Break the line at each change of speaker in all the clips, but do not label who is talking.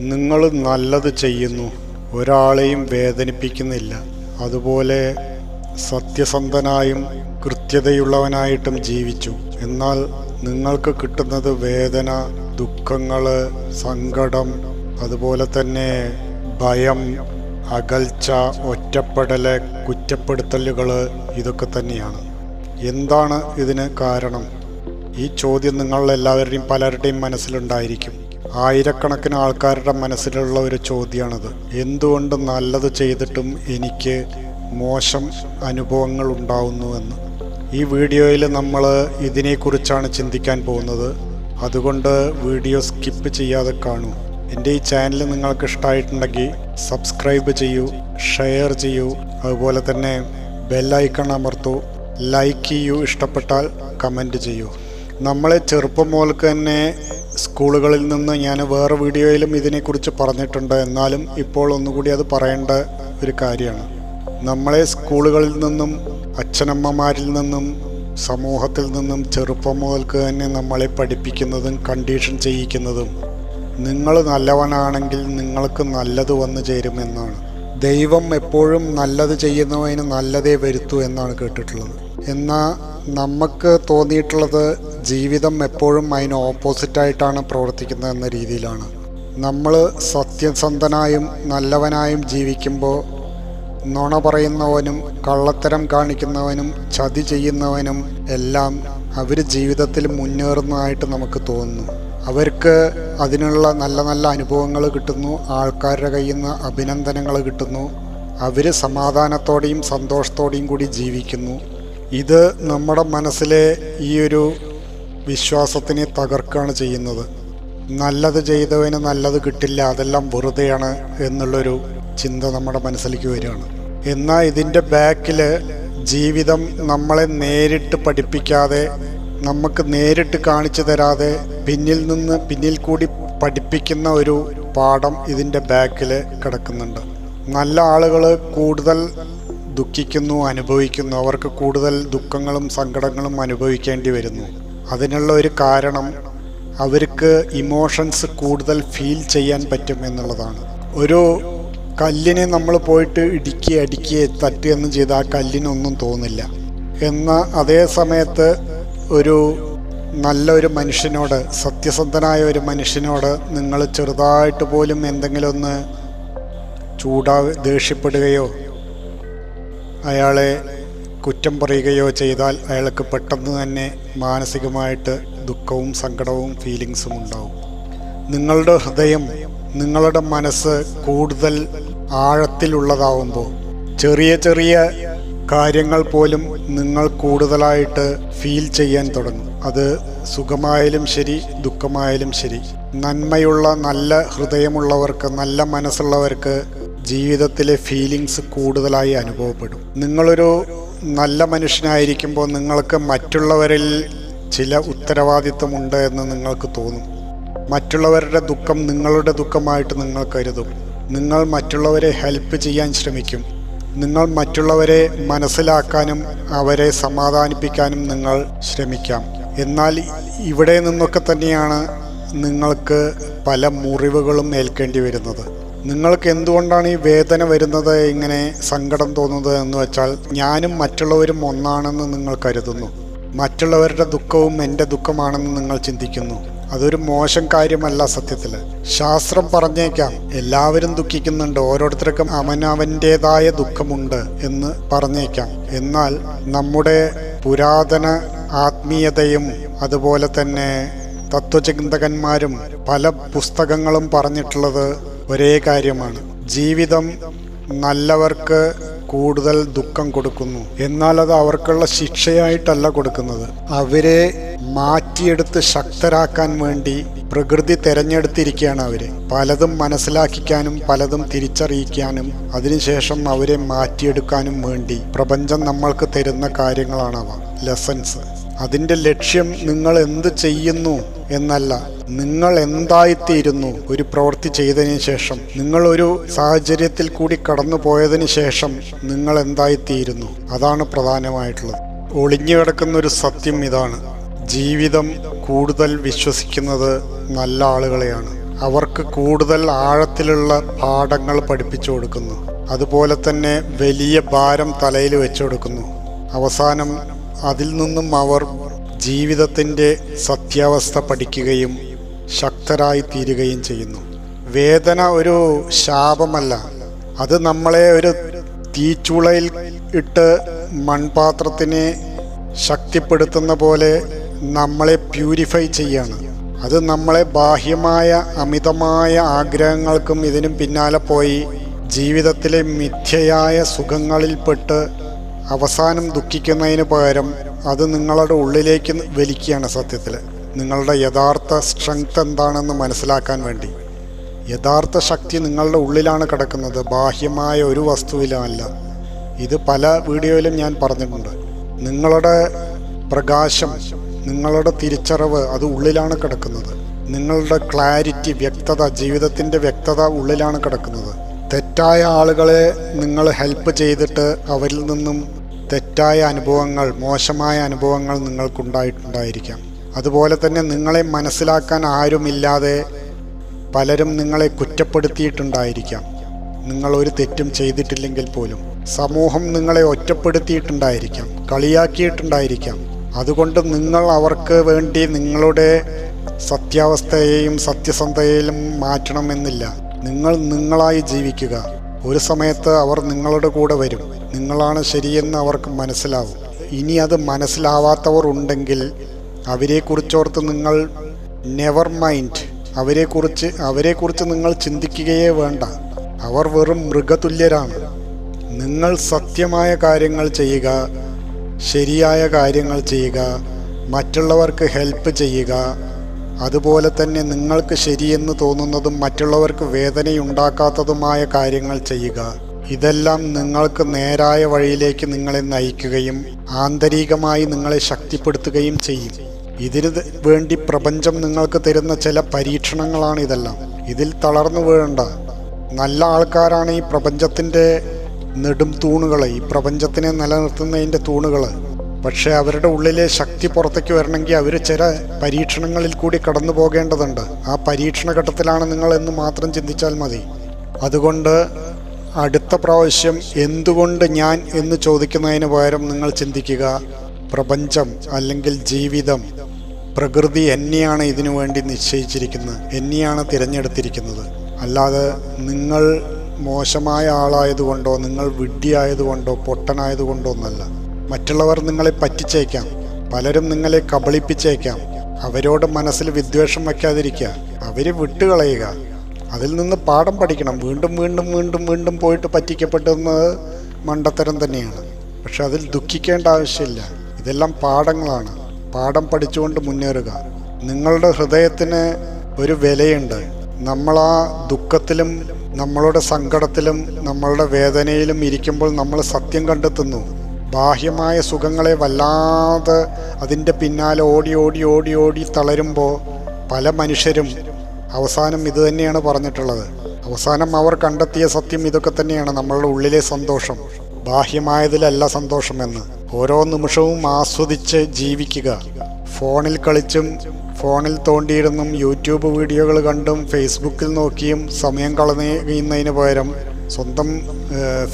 നിങ്ങൾ നല്ലത് ചെയ്യുന്നു. ഒരാളെയും വേദനിപ്പിക്കുന്നില്ല. അതുപോലെ സത്യസന്ധനായും കൃത്യതയുള്ളവനായിട്ടും ജീവിച്ചു. എന്നാൽ നിങ്ങൾക്ക് കിട്ടുന്നത് വേദന ദുഃഖങ്ങൾ സങ്കടം അതുപോലെ തന്നെ ഭയം അകൽച്ച ഒറ്റപ്പെടൽ കുറ്റപ്പെടുത്തലുകൾ ഇതൊക്കെ തന്നെയാണ്. എന്താണ് ഇതിന് കാരണം? ഈ ചോദ്യം നിങ്ങളെല്ലാവരുടെയും പലരുടെയും മനസ്സിലുണ്ടായിരിക്കും. ആയിരക്കണക്കിന് ആൾക്കാരുടെ മനസ്സിലുള്ള ഒരു ചോദ്യമാണത് എന്തുകൊണ്ട് നല്ലത് ചെയ്തിട്ടും എനിക്ക് മോശം അനുഭവങ്ങൾ ഉണ്ടാവുന്നു എന്ന്. ഈ വീഡിയോയിൽ നമ്മൾ ഇതിനെക്കുറിച്ചാണ് ചിന്തിക്കാൻ പോകുന്നത്. അതുകൊണ്ട് വീഡിയോ സ്കിപ്പ് ചെയ്യാതെ കാണൂ. എന്റെ ഈ ചാനൽ നിങ്ങൾക്ക് ഇഷ്ടമായിട്ടുണ്ടെങ്കിൽ സബ്സ്ക്രൈബ് ചെയ്യൂ ഷെയർ ചെയ്യൂ. അതുപോലെ തന്നെ ബെല്ലൈക്കൺ അമർത്തൂ. ലൈക്ക് ചെയ്യൂ ഇഷ്ടപ്പെട്ടാൽ കമന്റ് ചെയ്യൂ. നമ്മളെ ചെറുപ്പം മുതൽക്ക് തന്നെ സ്കൂളുകളിൽ നിന്ന് ഞാൻ വേറെ വീഡിയോയിലും ഇതിനെക്കുറിച്ച് പറഞ്ഞിട്ടുണ്ട്. എന്നാലും ഇപ്പോൾ ഒന്നുകൂടി അത് പറയേണ്ട ഒരു കാര്യമാണ്. നമ്മളെ സ്കൂളുകളിൽ നിന്നും അച്ഛനമ്മമാരിൽ നിന്നും സമൂഹത്തിൽ നിന്നും ചെറുപ്പം മുതൽക്ക് തന്നെ നമ്മളെ പഠിപ്പിക്കുന്നതും കണ്ടീഷൻ ചെയ്യിക്കുന്നതും നിങ്ങൾ നല്ലവനാണെങ്കിൽ നിങ്ങൾക്ക് നല്ലത് വന്നു ചേരുമെന്നാണ്. ദൈവം എപ്പോഴും നല്ലത് ചെയ്യുന്നവന് നല്ലതേ വരുത്തൂ എന്നാണ് കേട്ടിട്ടുള്ളത്. എന്നാൽ നമുക്ക് തോന്നിയിട്ടുള്ളത് ജീവിതം എപ്പോഴും അതിന് ഓപ്പോസിറ്റായിട്ടാണ് പ്രവർത്തിക്കുന്നത് എന്ന രീതിയിലാണ്. നമ്മൾ സത്യസന്ധനായും നല്ലവനായും ജീവിക്കുമ്പോൾ നുണ പറയുന്നവനും കള്ളത്തരം കാണിക്കുന്നവനും ചതി ചെയ്യുന്നവനും എല്ലാം അവർ ജീവിതത്തിൽ മുന്നേറുന്നതായിട്ട് നമുക്ക് തോന്നുന്നു. അവർക്ക് അതിനുള്ള നല്ല നല്ല അനുഭവങ്ങൾ കിട്ടുന്നു ആൾക്കാരുടെ കയ്യിൽ നിന്ന് അഭിനന്ദനങ്ങൾ കിട്ടുന്നു അവർ സമാധാനത്തോടെയും സന്തോഷത്തോടെയും കൂടി ജീവിക്കുന്നു. ഇത് നമ്മുടെ മനസ്സിലെ ഈ ഒരു വിശ്വാസത്തിനെ തകർക്കുകയാണ് ചെയ്യുന്നത്. നല്ലത് ചെയ്തവന് നല്ലത് കിട്ടില്ല അതെല്ലാം വെറുതെയാണ് എന്നുള്ളൊരു ചിന്ത നമ്മുടെ മനസ്സിലേക്ക് വരികയാണ്. എന്നാൽ ഇതിന്റെ ബാക്കിൽ ജീവിതം നമ്മളെ നേരിട്ട് പഠിപ്പിക്കാതെ നമുക്ക് നേരിട്ട് കാണിച്ചു തരാതെ പിന്നിൽ നിന്ന് പിന്നിൽ കൂടി പഠിപ്പിക്കുന്ന ഒരു പാഠം ഇതിന്റെ ബാക്കിൽ കിടക്കുന്നുണ്ട്. നല്ല ആളുകൾ കൂടുതൽ ദുഃഖിക്കുന്നു അനുഭവിക്കുന്നു. അവർക്ക് കൂടുതൽ ദുഃഖങ്ങളും സങ്കടങ്ങളും അനുഭവിക്കേണ്ടി വരുന്നു. അതിനുള്ള ഒരു കാരണം അവർക്ക് ഇമോഷൻസ് കൂടുതൽ ഫീൽ ചെയ്യാൻ പറ്റും എന്നുള്ളതാണ്. ഒരു കല്ലിനെ നമ്മൾ പോയിട്ട് ഇടുക്കി അടുക്കി തട്ടുകയെന്നും ചെയ്ത് ആ കല്ലിനൊന്നും തോന്നില്ല. എന്നാൽ അതേ സമയത്ത് ഒരു നല്ലൊരു മനുഷ്യനോട് സത്യസന്ധനായ ഒരു മനുഷ്യനോട് നിങ്ങൾ ചെറുതായിട്ട് പോലും എന്തെങ്കിലും ഒന്ന് ചൂടാ ദേഷ്യപ്പെടുകയോ അയാളെ കുറ്റം പറയുകയോ ചെയ്താൽ അയാൾക്ക് പെട്ടെന്ന് തന്നെ മാനസികമായിട്ട് ദുഃഖവും സങ്കടവും ഫീലിങ്സും ഉണ്ടാവും. നിങ്ങളുടെ ഹൃദയം നിങ്ങളുടെ മനസ്സ് കൂടുതൽ ആഴത്തിലുള്ളതാവുമ്പോൾ ചെറിയ ചെറിയ കാര്യങ്ങൾ പോലും നിങ്ങൾ കൂടുതലായിട്ട് ഫീൽ ചെയ്യാൻ തുടങ്ങും. അത് സുഖമായാലും ശരി ദുഃഖമായാലും ശരി. നന്മയുള്ള നല്ല ഹൃദയമുള്ളവർക്ക് നല്ല മനസ്സുള്ളവർക്ക് ജീവിതത്തിലെ ഫീലിങ്സ് കൂടുതലായി അനുഭവപ്പെടും. നിങ്ങളൊരു നല്ല മനുഷ്യനായിരിക്കുമ്പോൾ നിങ്ങൾക്ക് മറ്റുള്ളവരിൽ ചില ഉത്തരവാദിത്വമുണ്ട് എന്ന് നിങ്ങൾക്ക് തോന്നും. മറ്റുള്ളവരുടെ ദുഃഖം നിങ്ങളുടെ ദുഃഖമായിട്ട് നിങ്ങൾ കരുതും. നിങ്ങൾ മറ്റുള്ളവരെ ഹെൽപ്പ് ചെയ്യാൻ ശ്രമിക്കും. നിങ്ങൾ മറ്റുള്ളവരെ മനസ്സിലാക്കാനും അവരെ സമാധാനിപ്പിക്കാനും നിങ്ങൾ ശ്രമിക്കാം. എന്നാൽ ഇവിടെ നിന്നൊക്കെ തന്നെയാണ് നിങ്ങൾക്ക് പല മുറിവുകളും ഏൽക്കേണ്ടി വരുന്നത്. നിങ്ങൾക്ക് എന്തുകൊണ്ടാണ് ഈ വേദന വരുന്നത്? ഇങ്ങനെ സങ്കടം തോന്നുന്നത് എന്ന് വെച്ചാൽ ഞാനും മറ്റുള്ളവരും ഒന്നാണെന്ന് നിങ്ങൾ കരുതുന്നു. മറ്റുള്ളവരുടെ ദുഃഖവും എന്റെ ദുഃഖമാണെന്ന് നിങ്ങൾ ചിന്തിക്കുന്നു. അതൊരു മോശം കാര്യമല്ല സത്യത്തിൽ. ശാസ്ത്രം പറഞ്ഞേക്കാം എല്ലാവരും ദുഃഖിക്കുന്നുണ്ട് ഓരോരുത്തർക്കും അവനവന്റേതായ ദുഃഖമുണ്ട് എന്ന് പറഞ്ഞേക്കാം. എന്നാൽ നമ്മുടെ പുരാതന ആത്മീയതയും അതുപോലെ തന്നെ തത്വചിന്തകന്മാരും പല പുസ്തകങ്ങളും പറഞ്ഞിട്ടുള്ളത് ഒരേ കാര്യമാണ്. ജീവിതം നല്ലവർക്ക് കൂടുതൽ ദുഃഖം കൊടുക്കുന്നു. എന്നാൽ അത് അവർക്കുള്ള ശിക്ഷയായിട്ടല്ല കൊടുക്കുന്നത്. അവരെ മാറ്റിയെടുത്ത് ശക്തരാക്കാൻ വേണ്ടി പ്രകൃതി തെരഞ്ഞെടുത്തിരിക്കുകയാണ് അവർ. പലതും മനസ്സിലാക്കിക്കാനും പലതും തിരിച്ചറിയിക്കാനും അതിനുശേഷം അവരെ മാറ്റിയെടുക്കാനും വേണ്ടി പ്രപഞ്ചം നമ്മൾക്ക് തരുന്ന കാര്യങ്ങളാണവ. ലെസൺസ് അതിന്റെ ലക്ഷ്യം നിങ്ങൾ എന്ത് ചെയ്യുന്നു? എന്നല്ല നിങ്ങൾ എന്തായിത്തീരുന്നു ഒരു പ്രവൃത്തി ചെയ്തതിന് ശേഷം? നിങ്ങൾ ഒരു സാഹചര്യത്തിൽ കൂടി കടന്നു പോയതിന് ശേഷം നിങ്ങൾ എന്തായിത്തീരുന്നു? അതാണ് പ്രധാനമായിട്ടുള്ളത്. ഒളിഞ്ഞു കിടക്കുന്ന ഒരു സത്യം ഇതാണ്. ജീവിതം കൂടുതൽ വിശ്വസിക്കുന്നത് നല്ല ആളുകളെയാണ്. അവർക്ക് കൂടുതൽ ആഴത്തിലുള്ള പാഠങ്ങൾ പഠിപ്പിച്ചു കൊടുക്കുന്നു. അതുപോലെ തന്നെ വലിയ ഭാരം തലയിൽ വെച്ചു കൊടുക്കുന്നു. അവസാനം അതിൽ നിന്നും അവർ ജീവിതത്തിന്റെ സത്യാവസ്ഥ പഠിക്കുകയും ശക്തരായി തീരുകയും ചെയ്യുന്നു. വേദന ഒരു ശാപമല്ല. അത് നമ്മളെ ഒരു തീച്ചുളയിൽ ഇട്ട് മൺപാത്രത്തിനെ ശക്തിപ്പെടുത്തുന്ന പോലെ നമ്മളെ പ്യൂരിഫൈ ചെയ്യാണ്. അത് നമ്മളെ ബാഹ്യമായ അമിതമായ ആഗ്രഹങ്ങൾക്കും ഇതിനും പിന്നാലെ പോയി ജീവിതത്തിലെ മിഥ്യയായ സുഖങ്ങളിൽപ്പെട്ട് അവസാനം ദുഃഖിക്കുന്നതിന് പകരം അത് നിങ്ങളുടെ ഉള്ളിലേക്ക് വലിക്കുകയാണ് സത്യത്തിൽ. നിങ്ങളുടെ യഥാർത്ഥ സ്ട്രെങ്ത് എന്താണെന്ന് മനസ്സിലാക്കാൻ വേണ്ടി. യഥാർത്ഥ ശക്തി നിങ്ങളുടെ ഉള്ളിലാണ് കിടക്കുന്നത്. ബാഹ്യമായ ഒരു വസ്തുവിലല്ല ഇത് പല വീഡിയോയിലും ഞാൻ പറഞ്ഞിട്ടുണ്ട്. നിങ്ങളുടെ പ്രകാശം നിങ്ങളുടെ തിരിച്ചറിവ് അത് ഉള്ളിലാണ് കിടക്കുന്നത്. നിങ്ങളുടെ ക്ലാരിറ്റി വ്യക്തത ജീവിതത്തിന്റെ വ്യക്തത ഉള്ളിലാണ് കിടക്കുന്നത്. തെറ്റായ ആളുകളെ നിങ്ങൾ ഹെൽപ്പ് ചെയ്തിട്ട് അവരിൽ നിന്നും തെറ്റായ അനുഭവങ്ങൾ മോശമായ അനുഭവങ്ങൾ നിങ്ങൾക്കുണ്ടായിട്ടുണ്ടായിരിക്കാം. അതുപോലെ തന്നെ നിങ്ങളെ മനസ്സിലാക്കാൻ ആരുമില്ലാതെ പലരും നിങ്ങളെ കുറ്റപ്പെടുത്തിയിട്ടുണ്ടായിരിക്കാം. നിങ്ങൾ ഒരു തെറ്റും ചെയ്തിട്ടില്ലെങ്കിൽ പോലും. സമൂഹം നിങ്ങളെ ഒറ്റപ്പെടുത്തിയിട്ടുണ്ടായിരിക്കാം കളിയാക്കിയിട്ടുണ്ടായിരിക്കാം. അതുകൊണ്ട് നിങ്ങൾ അവർക്ക് വേണ്ടി നിങ്ങളുടെ സത്യാവസ്ഥയെയും സത്യസന്ധതയിലും മാറ്റണമെന്നില്ല. നിങ്ങൾ നിങ്ങളായി ജീവിക്കുക. ഒരു സമയത്ത് അവർ നിങ്ങളുടെ കൂടെ വരും. നിങ്ങളാണ് ശരിയെന്ന് അവർക്ക് മനസ്സിലാവും. ഇനി അത് മനസ്സിലാവാത്തവർ ഉണ്ടെങ്കിൽ അവരെക്കുറിച്ചോർത്ത് നിങ്ങൾ നെവർ മൈൻഡ് അവരെക്കുറിച്ച് അവരെക്കുറിച്ച് നിങ്ങൾ ചിന്തിക്കുകയേ വേണ്ട. അവർ വെറും മൃഗതുല്യരാണ്. നിങ്ങൾ സത്യമായ കാര്യങ്ങൾ ചെയ്യുക ശരിയായ കാര്യങ്ങൾ ചെയ്യുക മറ്റുള്ളവർക്ക് ഹെൽപ്പ് ചെയ്യുക അതുപോലെ തന്നെ നിങ്ങൾക്ക് ശരിയെന്ന് തോന്നുന്നതും മറ്റുള്ളവർക്ക് വേദനയുണ്ടാക്കാത്തതുമായ കാര്യങ്ങൾ ചെയ്യുക. ഇതെല്ലാം നിങ്ങൾക്ക് നേരായ വഴിയിലേക്ക് നിങ്ങളെ നയിക്കുകയും ആന്തരികമായി നിങ്ങളെ ശക്തിപ്പെടുത്തുകയും ചെയ്യും. ഇതിന് വേണ്ടി പ്രപഞ്ചം നിങ്ങൾക്ക് തരുന്ന ചില പരീക്ഷണങ്ങളാണ് ഇതെല്ലാം. ഇതിൽ തളർന്നു വീഴണ്ട. നല്ല ആൾക്കാരാണ് ഈ പ്രപഞ്ചത്തിന്റെ നെടും തൂണുകൾ. ഈ പ്രപഞ്ചത്തിനെ നിലനിർത്തുന്നതിന്റെ തൂണുകൾ. പക്ഷേ അവരുടെ ഉള്ളിലെ ശക്തി പുറത്തേക്ക് വരണമെങ്കിൽ അവർ ചില പരീക്ഷണങ്ങളിൽ കൂടി കടന്നു പോകേണ്ടതുണ്ട്. ആ പരീക്ഷണ ഘട്ടത്തിലാണ് നിങ്ങൾ എന്ന് മാത്രം ചിന്തിച്ചാൽ മതി. അതുകൊണ്ട് അടുത്ത പ്രാവശ്യം എന്തുകൊണ്ട് ഞാൻ എന്ന് ചോദിക്കുന്നതിന് പകരം നിങ്ങൾ ചിന്തിക്കുക. പ്രപഞ്ചം അല്ലെങ്കിൽ ജീവിതം പ്രകൃതി എന്നെയാണ് ഇതിനു വേണ്ടി നിശ്ചയിച്ചിരിക്കുന്നത്. എന്നെയാണ് തിരഞ്ഞെടുത്തിരിക്കുന്നത്. അല്ലാതെ നിങ്ങൾ മോശമായ ആളായതുകൊണ്ടോ നിങ്ങൾ വിഡ്ഢിയായതുകൊണ്ടോ പൊട്ടനായതുകൊണ്ടോ ഒന്നല്ല മറ്റുള്ളവർ നിങ്ങളെ പറ്റിച്ചേക്കാം. പലരും നിങ്ങളെ കബളിപ്പിച്ചേക്കാം. അവരോട് മനസ്സിൽ വിദ്വേഷം വയ്ക്കാതിരിക്കുക. അവരെ വിട്ടുകളയുക. അതിൽ നിന്ന് പാഠം പഠിക്കണം. വീണ്ടും വീണ്ടും വീണ്ടും വീണ്ടും പോയിട്ട് പറ്റിക്കപ്പെടുന്നത് മണ്ടത്തരം തന്നെയാണ്. പക്ഷെ അതിൽ ദുഃഖിക്കേണ്ട ആവശ്യമില്ല. ഇതെല്ലാം പാഠങ്ങളാണ്. പാഠം പഠിച്ചുകൊണ്ട് മുന്നേറുക. നിങ്ങളുടെ ഹൃദയത്തിന് ഒരു വിലയുണ്ട്. നമ്മൾ ആ ദുഃഖത്തിലും നമ്മളുടെ സങ്കടത്തിലും നമ്മളുടെ വേദനയിലും ഇരിക്കുമ്പോൾ നമ്മൾ സത്യം കണ്ടെത്തുന്നു. ബാഹ്യമായ സുഖങ്ങളെ വല്ലാതെ അതിന്റെ പിന്നാലെ ഓടി ഓടി ഓടി ഓടി തളരുമ്പോൾ പല മനുഷ്യരും അവസാനം ഇത് തന്നെയാണ് പറഞ്ഞിട്ടുള്ളത്. അവസാനം അവർ കണ്ടെത്തിയ സത്യം ഇതൊക്കെ തന്നെയാണ് നമ്മളുടെ ഉള്ളിലെ സന്തോഷം. ബാഹ്യമായതിലല്ല സന്തോഷമെന്ന്. ഓരോ നിമിഷവും ആസ്വദിച്ച് ജീവിക്കുക. ഫോണിൽ കളിച്ചും ഫോണിൽ തോണ്ടിയിരുന്നും യൂട്യൂബ് വീഡിയോകൾ കണ്ടും ഫേസ്ബുക്കിൽ നോക്കിയും സമയം കളയുന്നതിന് പകരം സ്വന്തം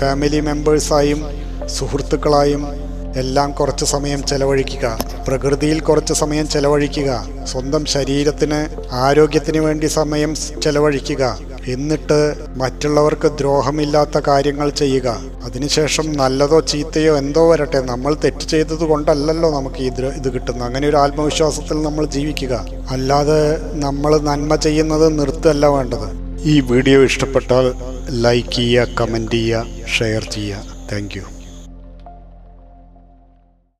ഫാമിലി മെമ്പേഴ്സായും സുഹൃത്തുക്കളായും എല്ലാം കുറച്ച് സമയം ചെലവഴിക്കുക. പ്രകൃതിയിൽ കുറച്ച് സമയം ചെലവഴിക്കുക. സ്വന്തം ശരീരത്തിന് ആരോഗ്യത്തിന് വേണ്ടി സമയം ചെലവഴിക്കുക. എന്നിട്ട് മറ്റുള്ളവർക്ക് ദ്രോഹമില്ലാത്ത കാര്യങ്ങൾ ചെയ്യുക. അതിനുശേഷം നല്ലതോ ചീത്തയോ എന്തോ വരട്ടെ. നമ്മൾ തെറ്റ് ചെയ്തത് കൊണ്ടല്ലല്ലോ നമുക്ക് ഇത് ഇത് കിട്ടുന്നത്. അങ്ങനെ ഒരു ആത്മവിശ്വാസത്തിൽ നമ്മൾ ജീവിക്കുക. അല്ലാതെ നമ്മൾ നന്മ ചെയ്യുന്നത് നിർത്തല്ല വേണ്ടത്. ഈ വീഡിയോ ഇഷ്ടപ്പെട്ടാൽ ലൈക്ക് ചെയ്യുക കമന്റ് ചെയ്യുക ഷെയർ ചെയ്യുക. താങ്ക്